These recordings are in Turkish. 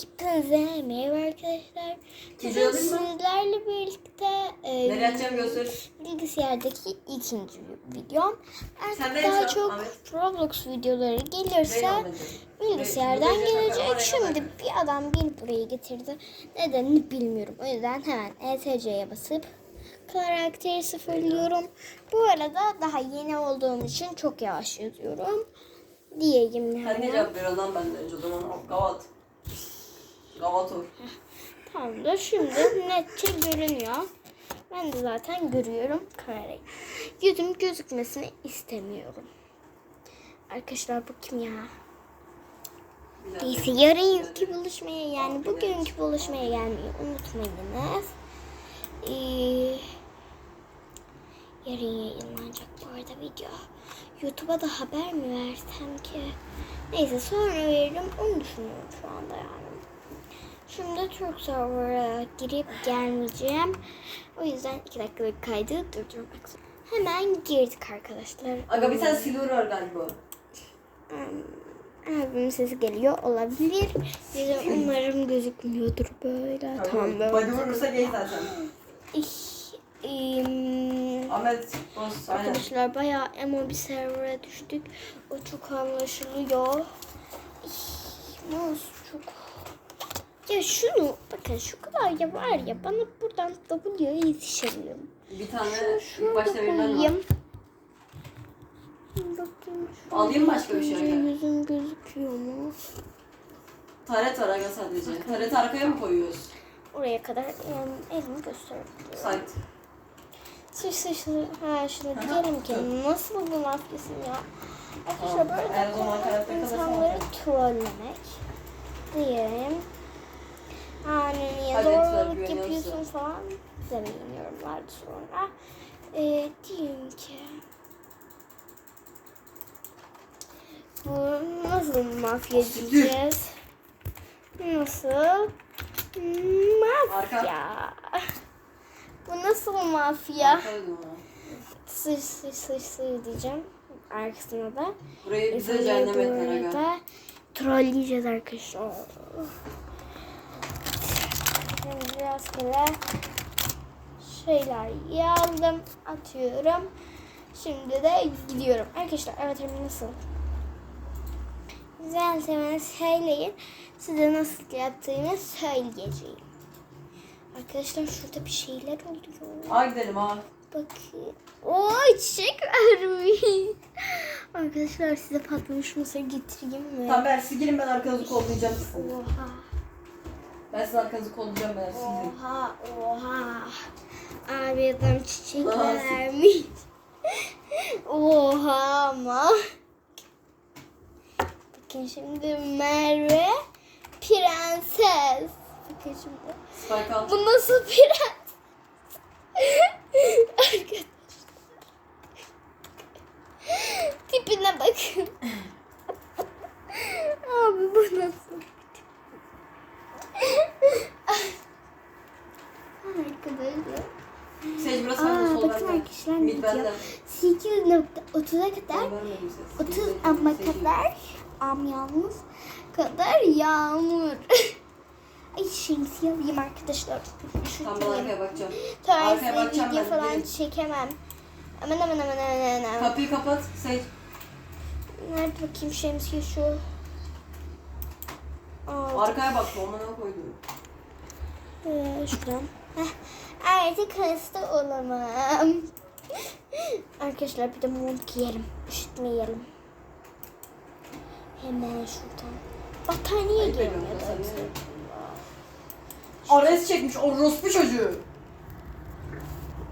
Hepinize merhaba arkadaşlar. Bugün mı? sizlerle birlikte e, Nereye atacağım göster. bilgisayardaki ikinci videom. Sen Artık de daha çok Ahmet. Roblox videoları gelirse bilgisayardan Ve- gelecek. Şimdi bir adam beni buraya getirdi. Nedenini bilmiyorum. O yüzden hemen ETC'ye basıp karakteri sıfırlıyorum. Bu arada daha yeni olduğum için çok yavaş yazıyorum. Diyeyim Sen ne yani. cevap ver lan benden önce o zaman Hop, ol. Tamamdır. Şimdi netçe görünüyor. Ben de zaten görüyorum kamerayı. Yüzüm gözükmesini istemiyorum. Arkadaşlar bu ya? Neyse yarınki buluşmaya yani bugünkü buluşmaya gelmeyi unutmayınız. Ee, yarın yayınlanacak bu arada video. YouTube'a da haber mi versem ki? Neyse sonra veririm onu düşünüyorum şu anda yani. Şimdi Türk server'a girip gelmeyeceğim. O yüzden iki dakikalık kaydı durdurmak zorundayım. Hemen girdik arkadaşlar. Aga bir tane silver var galiba. Abimin sesi geliyor olabilir. Yüzüm umarım gözükmüyordur böyle. Tamam böyle. Body vurursa gay zaten. Ahmet boz arkadaşlar bayağı emo bir server'a düştük. O çok anlaşılıyor. Mouse çok... Ya şunu bakın şu kadar ya var ya bana buradan W'ye yetişemiyorum. Bir tane Şunu ilk başta verilen var. Bakayım şu Alayım başka bir şey? Yüzüm gözüküyor mu? Taret var aga sadece. Tareti arkaya mı koyuyoruz? Oraya kadar yani elimi gösterebiliyorum. Site. Sıç sıç sıç. Ha şunu diyelim ki nasıl bu mafyasın ya? Arkadaşlar böyle insanları trollemek diyelim. Lütfen, doğruluk güveniyorsun. yapıyorsun falan demeyin yorumlarda sonra. Ee, diyeyim ki bu nasıl mafya diyeceğiz? Nasıl? Mafya. Bu nasıl mafya? Sıç sıç sıç sıç diyeceğim. Arkasına da. Burayı bize cehennem arada Trolleyeceğiz arkadaşlar. Şimdi kere şeyler yazdım. Atıyorum. Şimdi de gidiyorum. Arkadaşlar evet hem nasıl? Güzelseniz söyleyin. Size nasıl yaptığımı söyleyeceğim. Arkadaşlar şurada bir şeyler oluyor. Aa gidelim ha. Bakayım. Oo çiçek vermiş. Arkadaşlar size patlamış mısır getireyim mi? Tamam ben siz gelin ben arkanızı kollayacağım. Oha. Ben sizin arkanızı kollayacağım ben sizin. Oha. Oha. Abi adam çiçek Nasıl? vermiş. Oha ama. Bakın şimdi Merve prenses. Bakın şimdi. Spike al. Bu nasıl prens? Arkadaşlar. Tipine bakın. Abi bu nasıl? Arkadaşlar. Sage burası Aa, Mid video. bende. 8.30'a kadar Ben vermedim ses. 30 Sage- ama kadar am yalnız kadar yağmur. Ay şemsiye alayım arkadaşlar. Tamam arkaya bakacağım. Arkaya bakacağım video ben, falan çekemem. Aman aman aman aman aman. Kapıyı kapat. Sage. Nerede bakayım şemsiye şu. Aa, Arkaya bak. Onlara koydum. Ee, şuradan. Heh, Artık hasta olamam. Arkadaşlar bir de mont giyelim. Üşütmeyelim. Hemen şuradan. Battaniye giyelim. Ares çekmiş orospu çocuğu.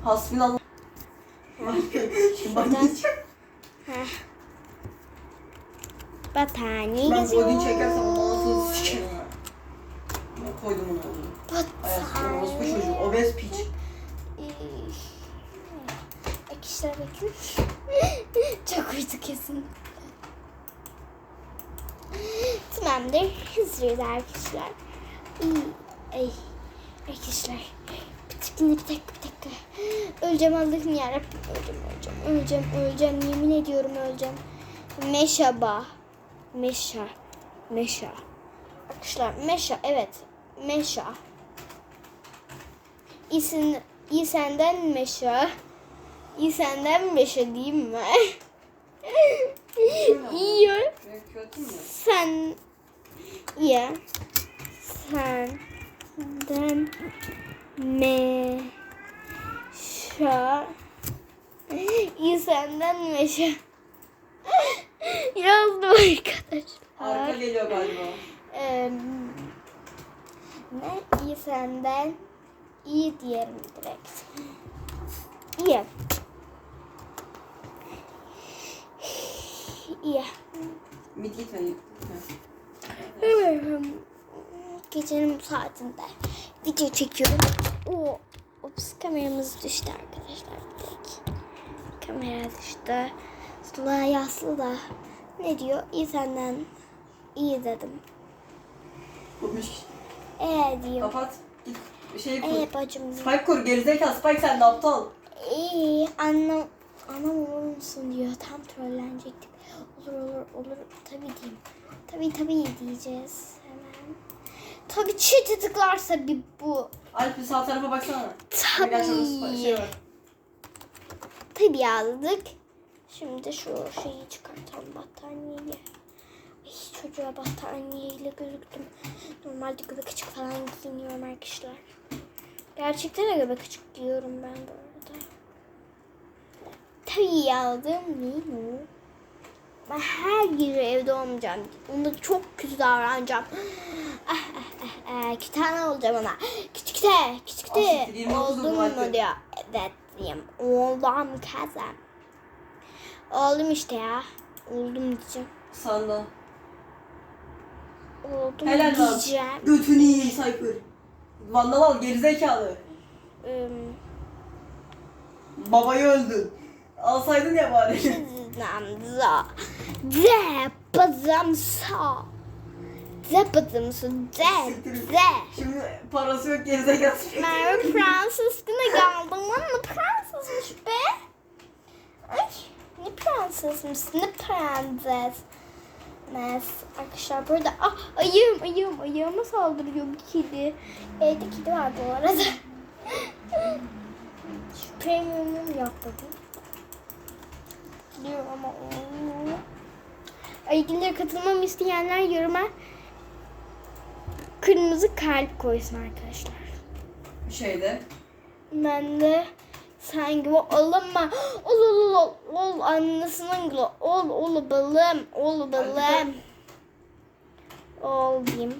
Hasbinallah. Şuradan. Heh. Battaniye Ben geziyor. çekersem sikerim. Ben koydum onu. Ayas orospu çocuğu. Obez piç. Arkadaşlar bakın. Çok uydu kesin. Tamamdır. Hazırız arkadaşlar. İyi. Ay. Arkadaşlar. Bir dakika, bir dakika, bir dakika. Öleceğim Allah'ım yarabbim. Öleceğim, öleceğim, öleceğim, öleceğim. Yemin ediyorum öleceğim. Meşaba. Meşa. Meşa. Arkadaşlar Meşa evet. Meşa. İsin, iyi senden Meşa. İyi senden Meşa diyeyim mi? İyi. Sen iyi. Senden Meşa. İyi senden Meşa. Yazdım arkadaşlar. Arka geliyor galiba. Eee, ne? İyi senden iyi diyelim direkt. İyi. İyi. Mid gitmedi. Gecenin bu saatinde video çekiyorum. Oo, ops kameramız düştü arkadaşlar. Tek. Kamera düştü. Sıla yaslı da. Ne diyor? İyi senden iyi dedim. Bulmuş. Ee diyor. Kapat. Git. Şey kur. Ee bacım. Spike kur. Gerizekalı Spike sen de aptal. İyi anlam anam olur musun diyor. Tam trollenecektik. Olur olur olur. Tabii diyeyim. Tabii tabii diyeceğiz hemen. Tabii çiğ tıklarsa bir bu. Alp bir sağ tarafa baksana. Tabii. Şey var. Tabii yazdık. Şimdi şu şeyi çıkartalım battaniyeyi. Ay çocuğa battaniyeyle gözüktüm. Normalde göbek açık falan giyiniyorum arkadaşlar. Gerçekten de göbek açık giyiyorum ben bu arada. Tabii yazdım Nino. Ben her gece evde olmayacağım. Onda çok kötü davranacağım. Ah, ah, ah, ah, İki tane olacağım ona. Küçükte, küçükte. Asiktir, 29 Oldun mu diyor. Evet diyeyim. Oldum kızım. Oldum işte ya. Oldum diyeceğim. Sağında. Oldum Helal lan. diyeceğim. Götünü yiyeyim Cypher. Vandal al gerizekalı. Im, Babayı öldün. Alsaydın ya bari. Namza. De bazım sa. De bazım sa. De. De. Şimdi parası yok gerizekalı. Merve prenses yine geldim. Lan ne prensesmiş be? Ay ne prensesmiş ne prenses. Mes arkadaşlar burada ah ayım ayım ayağıma saldırıyor bir kedi. Evde kedi var bu arada. Premiumum yok bugün. Diyorum ama. İlgilere katılmamı isteyenler yoruma kırmızı kalp koysun arkadaşlar. Şeyde. Ben de sen gibi olama. Ol ol ol ol annesinin gibi ol ol balım ol balım. Ol diyeyim.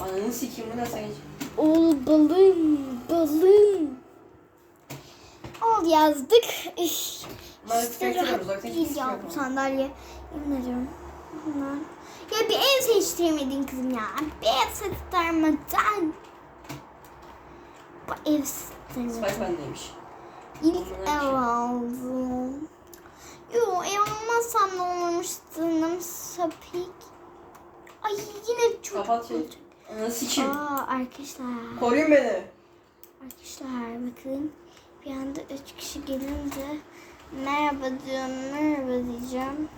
Ananı sikeyim bu hiç. Ol balım balım. Ol yazdık. Üş. Ben İşte rahat değil ya bu sandalye. Yemin ediyorum. Bunlar. Ya bir ev seçtiremedin kızım ya. Bir ev seçtirmeden. Bu ev seçtirmedin. Spike bendeymiş. İlk ev aldım. Yo ev almazsam ne olurmuş canım sapık. Ay yine çok Kapat şey. Ananı sikeyim. Aa arkadaşlar. Koruyun beni. Arkadaşlar bakın. Bir anda üç kişi gelince merhaba diyorum merhaba diyeceğim.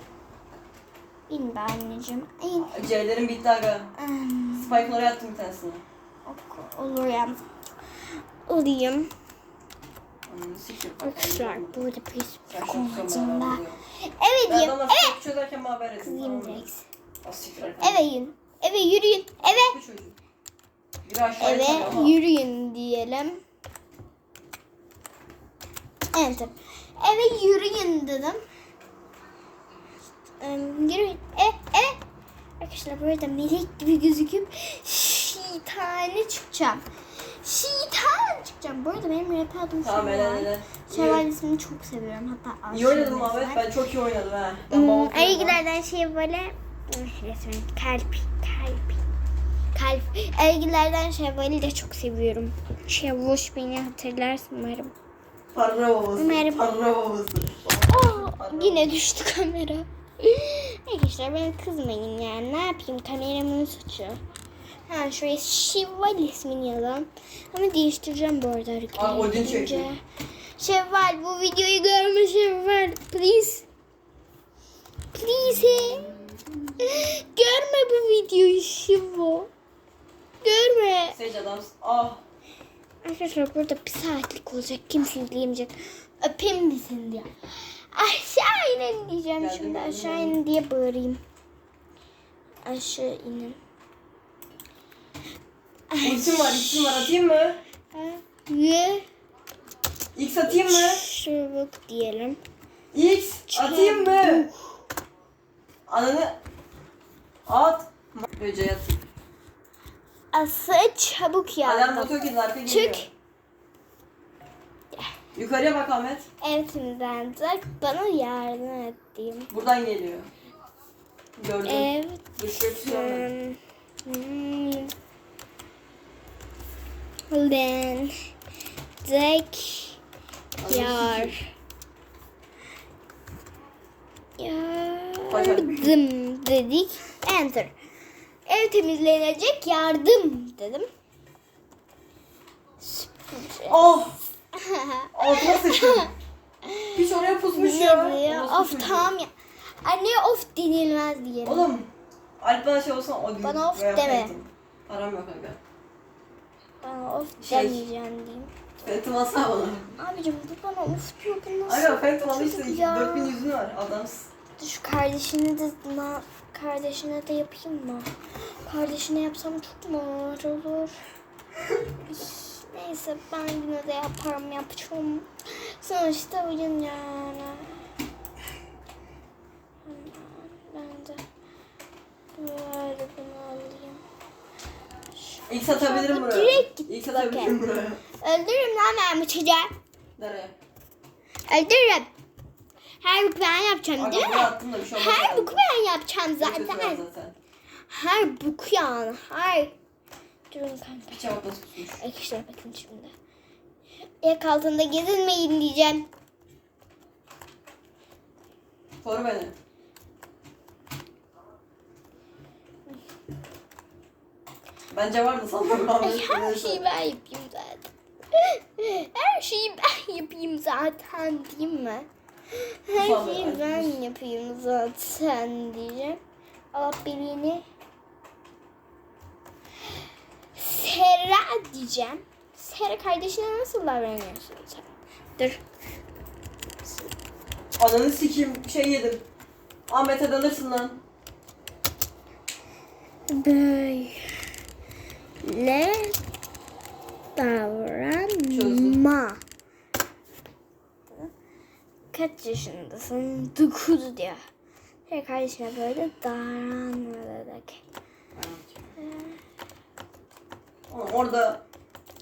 İn be anneciğim. İn. C'lerin bitti aga. Hmm, Spike'ın oraya attım bir tanesini. ok- Olur ya. Sikeyim. Arkadaşlar burada çok konuşacağım ben. Ben diyeyim. Spike çözerken haber edin. Mı? direkt. Eve yürüyün. Eve yürüyün. Eve. Eve yürüyün diyelim. Enter. Eve yürüyün dedim. Ee, yürüyün. E, e. Arkadaşlar burada melek gibi gözüküp şeytane çıkacağım. Şeytan çıkacağım. Bu arada benim rap adım Tamam hele Şevval. Şevval ismini çok seviyorum. Hatta İyi oynadın aşığım Ahmet. Ben çok iyi oynadım ha. Ben Hmm, babam Ergilerden Şevval'e resmen kalp kalp kalp. Ergilerden Şevval'i de çok seviyorum. Şevvoş beni hatırlarsın umarım. Parra babası. Umarım. Parra babası. Aa, yine düştü kamera. Arkadaşlar ben kızmayın yani ne yapayım kameramın suçu. Ha şuraya Şevval ismini yazalım. Ama değiştireceğim bu arada hareketi. Aa, Odin çekiyor. Şevval bu videoyu görme Şevval. Please. Please. Görme bu videoyu Şivo. Görme. Sage adamsın. Ah. Arkadaşlar burada bir saatlik olacak. Kimse izleyemeyecek. Öpeyim misin diye. Aşağı inin diyeceğim Geldim, şimdi. Aşağı inin diye bağırayım. Aşağı inin. Ultim var, X'im var. Atayım mı? Ve X atayım mı? çabuk diyelim. X atayım mı? Ananı at. Böceği atayım. Ası çabuk Alarm yardım. motor kedi arka geliyor. Çık. Yukarıya bak Ahmet. Evinden de bana yardım et diyeyim. Buradan geliyor. Gördüm. Yok görmedim. Hmm. Len. Dek. Yar. Yardım dedik. Enter. Ev temizlenecek yardım dedim. Oh! Altıma sıçtım. Hiç oraya pusmuş ya. Orası Of tamam ya. Anne of denilmez diyelim. Oğlum. Alp bana şey olsan o. Bana of deme. Param yok aga. Bana of Şey- demeyeceğim diyeyim. Phantom alsana bana. Abicim bu bana of diyor. Bu nasıl? Aga Phantom al işte çocuk ya? 4000 yüzün var. Adamsın. Şu kardeşini de kardeşine de yapayım mı? Kardeşine yapsam çok mu ağır olur? Neyse ben yine de yaparım yapacağım. Sonuçta oyun yani. Ben de böyle bunu alayım. X atabilirim Şurada buraya. direkt git X atabilirim teker. buraya. Öldürürüm lan ben bu. Nereye? Öldürürüm. Her boku ben yapacağım Aga değil mi? buraya attım da bir şey olmaz. Her boku ben yapacağım Zaten. zaten. zaten. Her boku yani. Her. Durun kanka. Bir çabuk nasıl kusmuş. Arkadaşlar bakın şimdi. Ayak altında gezinmeyin diyeceğim. Koru beni. Bence vardı sanırım. Ay, her şeyi ben yapayım zaten. Her şeyi ben yapayım zaten değil mi? Her şeyi ben yapayım zaten diyeceğim. Allah birini Sera diyeceğim. Sera kardeşine nasıl davranıyorsun sen? Dur. Ananı sikeyim şey yedim. Ahmet'e danırsın lan. Böyle davranma. Kaç yaşındasın? Dokuz diyor. Ve kardeşine böyle davranma dedik. Oğlum Orada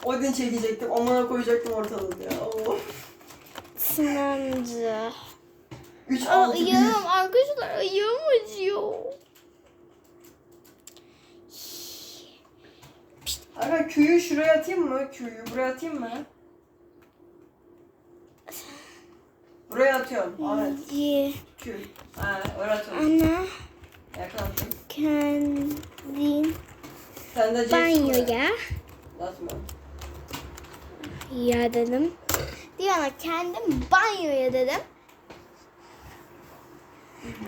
Odin çekecektim. Amına koyacaktım ortalığı ya. Oh. Sinancı. 3 Aa, 6 1. Ayağım arkadaşlar ayağım acıyor. Aga Q'yu şuraya atayım mı? Q'yu buraya atayım mı? Buraya atıyorum. Ahmet. Diye. Q. Ha, öyle atıyorum. Ana Yakın attım. kendin Sen de banyoya Atma. ya dedim. Diana kendim banyoya dedim.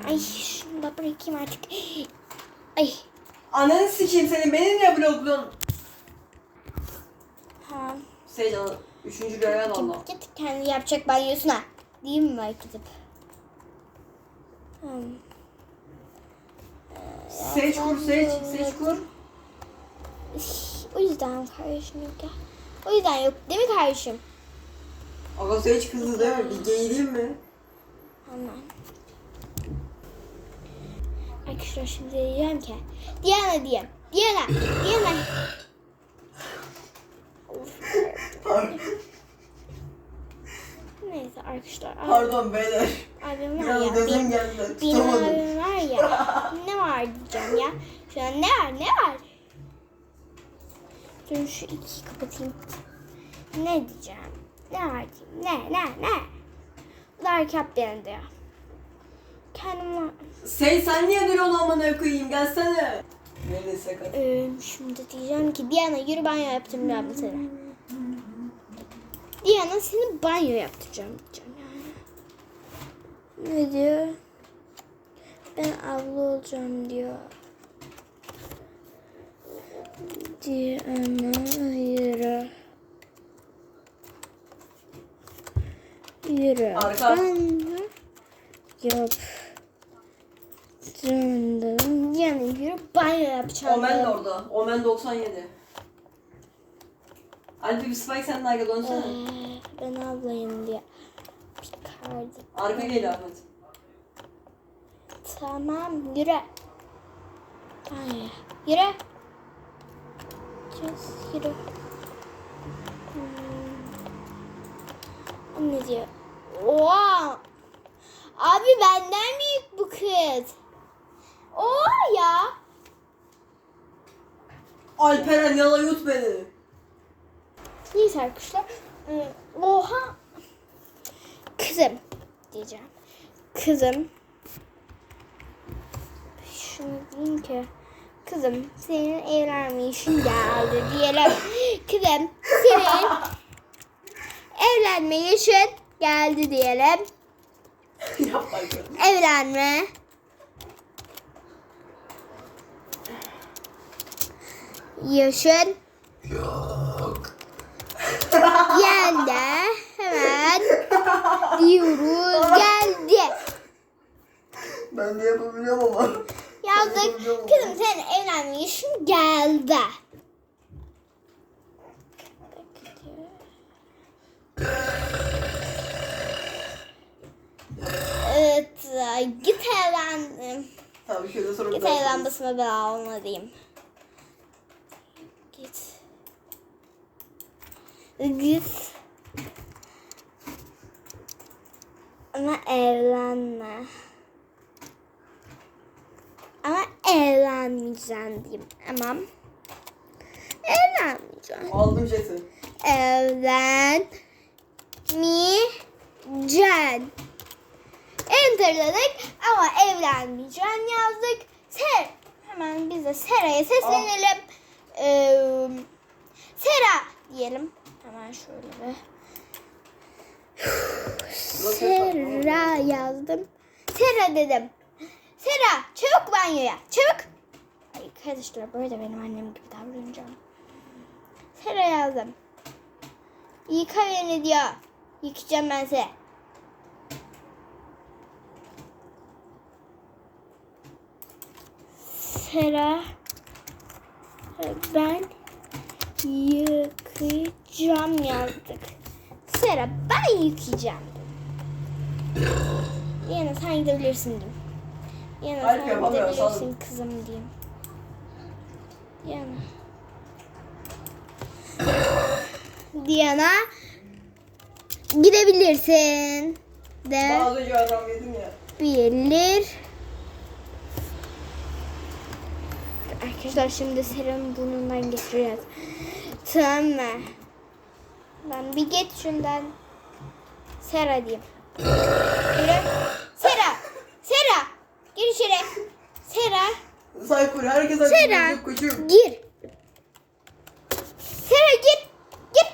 Ay şunu da bırakayım artık. Ay. Ananı sikeyim seni. Beni niye blokluyorsun? Ha. Al. Üçüncü görev al Allah. Git kendi yapacak banyosuna. Değil mi gidip? Hmm. Sage kur Sage. Sage kur. O yüzden kardeşim yok. O yüzden yok değil mi kardeşim? Aga Sage kızı değil mi? Bir geğireyim mi? Hemen. Arkadaşlar şimdi diyeceğim ki Diana diyeyim. Diana. Diana. Of. Neyse arkadaşlar. Abi, Pardon beyler. abim var ya. Benim, geldi. benim abim var ya. ne var diyeceğim ya. Şu an ne var ne var? Dur şu ikiyi kapatayım. Ne diyeceğim? Ne var diyeyim? Ne ne ne? Dark yap beni diyor. Kendim Sage sen niye duruyorsun amına koyayım? Gelsene. Beni sakat. Ee, şimdi diyeceğim ki Diana yürü banyo yaptıracağım seni. Diana seni banyo yaptıracağım diyeceğim. Ne diyor? Ben avlu olacağım diyor. Diye ama yürü. Yürü. Arka. Ben yap. Canım yani yürü banyo yapacağım. Omen de orada. Omen 97. Alp bir Spike sen de arka dönsene. Ee, ben ablayım diye. Arka gel Ahmet. Tamam yürü. Ay, yürü. Just yürü. Hmm. Ne diyor? Oha! Abi benden büyük bu kız. Oha ya. Alperen yala yut beni. Neyse arkadaşlar. Hmm, Oha. Kızım diyeceğim. Kızım. Şunu diyeyim ki. Kızım senin evlenme işin geldi diyelim. Kızım senin evlenme yaşın geldi diyelim. Yap Alperen. Evlenme. Yaşın. Yok. Geldi. Hemen diyoruz geldi. Ben de yapabiliyorum ama. Yazdık. Kızım senin evlenme yaşın geldi. Evet, git evlen. Tamam Git bir daha evlen basma bela olma diyeyim. Git. Git. Ama evlenme. Ama evlenmeyeceğim diyeyim. Tamam. Evlenmeyeceğim. Aldım jeti. Evlenmeyeceğim. Enter dedik ama evlenmeyeceğim yazdık. Ser. Hemen biz de Sera'ya seslenelim. Ee, Sera diyelim. Hemen şöyle bir. Sera yazdım. Sera dedim. Sera çabuk banyoya çabuk. Ay arkadaşlar böyle benim annem gibi davranacağım. Sera yazdım. Yıka beni diyor. Yıkayacağım ben seni. Sera ben yıkayacağım yazdık. Sera ben yıkayacağım. Yana sen gidebilirsin diyeyim. Yana sen gidebilirsin kızım diyeyim. Yana. Diana gidebilirsin de az önce adam yedim ya. bilir. Arkadaşlar şimdi serum burnundan geçireceğiz. Tamam mı? Ben bir geç şundan. Sera diyeyim. Yürü. Sera. Sera. Gir içeri. Sera. Saykur herkes Sera. koçum. Gir. Sera gir. Gir.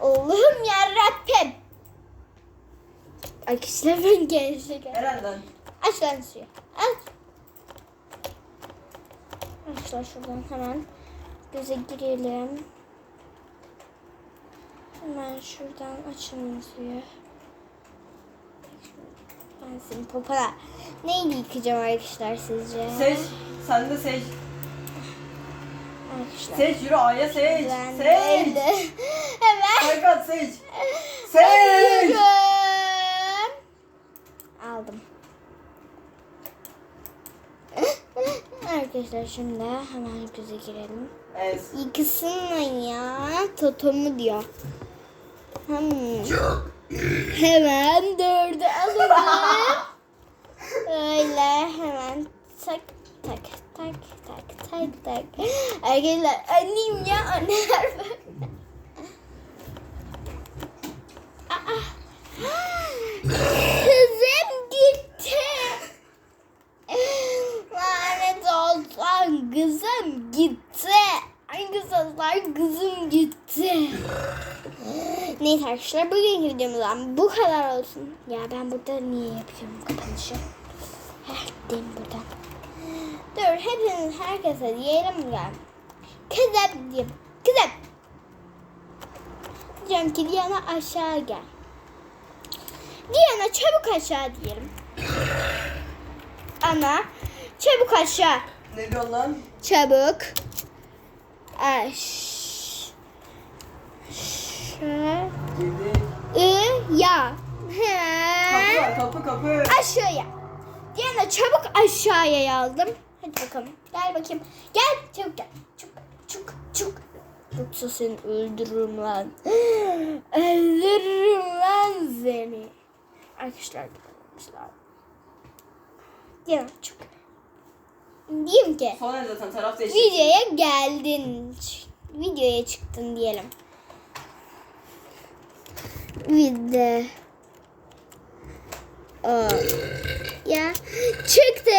Allah'ım yarabbim. Arkadaşlar ben gençlik. Herhalde. Aç lan suyu. Aç. Arkadaşlar şuradan hemen göze girelim. Hemen şuradan açın suyu. Ben senin popona neyle yıkayacağım arkadaşlar sizce? Seç. Sen de seç. Arkadaşlar. Seç yürü A'ya seç. Ben Seç. Hemen. Saykat seç. Seç. Aldım. Arkadaşlar şimdi hemen göze girelim. Evet. Yıkasın ya. Totomu diyor. Hemen dördü alalım. Öyle hemen tak tak tak tak tak tak. Arkadaşlar annem ya anneler böyle. Aa. Kızım gitti. Lanet olsun kızım gitti. Arkadaşlar kızım gitti. Neyse arkadaşlar bugünkü videomuzdan bu kadar olsun. Ya ben burada niye yapıyorum kapanışı? Heh, gideyim buradan. Dur hepiniz herkese diyelim gel. Kızım diyeyim. Kızım. Diyeceğim ki Diana aşağı gel. Diana çabuk aşağı diyelim. Ana çabuk aşağı. Ne diyorsun lan? Çabuk. Aş. Aşağı. Kapı kapı kapı. Aşağıya. Diana çabuk aşağıya yazdım. Hadi bakalım. Gel bakayım. Gel çabuk gel. Çuk çuk çuk. Yoksa seni öldürürüm lan. öldürürüm lan seni. Arkadaşlar arkadaşlar. Diana çabuk. Diyeyim ki Sonra zaten taraf değişti. videoya geldin. Videoya çıktın diyelim. Video. Aa, ya çıktın.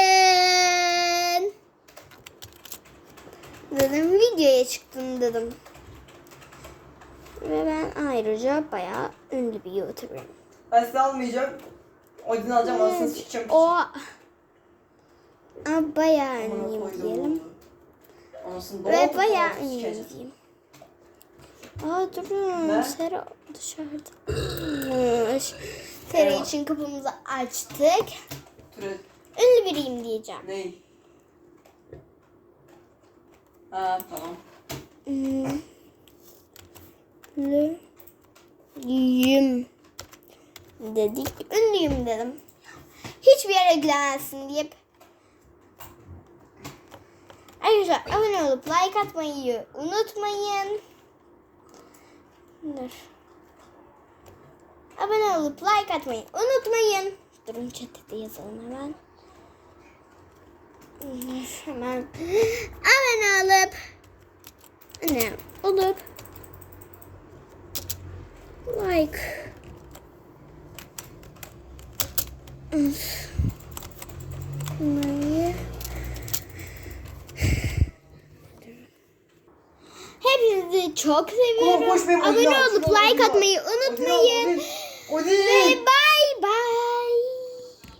Dedim videoya çıktın dedim. Ve ben ayrıca bayağı ünlü bir YouTuber'ım. Ben sizi almayacağım. Odin alacağım anasını sikeceğim. O Aa, bayağı ünlüyüm diyelim. Anasını Ve bayağı ünlüyüm diyeyim. Aa durun. Ne? Sera dışarıda. Sera için kapımızı açtık. Türet. Ünlü biriyim diyeceğim. Ney? Ha tamam. Ünlüyüm dedik. Ünlüyüm dedim. Hiçbir yere gidemezsin deyip Arkadaşlar abone olup like atmayı unutmayın. Dur. Abone olup like atmayı unutmayın. Durun chat'te yazalım hemen. Dur, Hemen abone olup ne olup like atmayı Hepinizi çok seviyorum. Abone olup like atmayı unutmayın. Ve.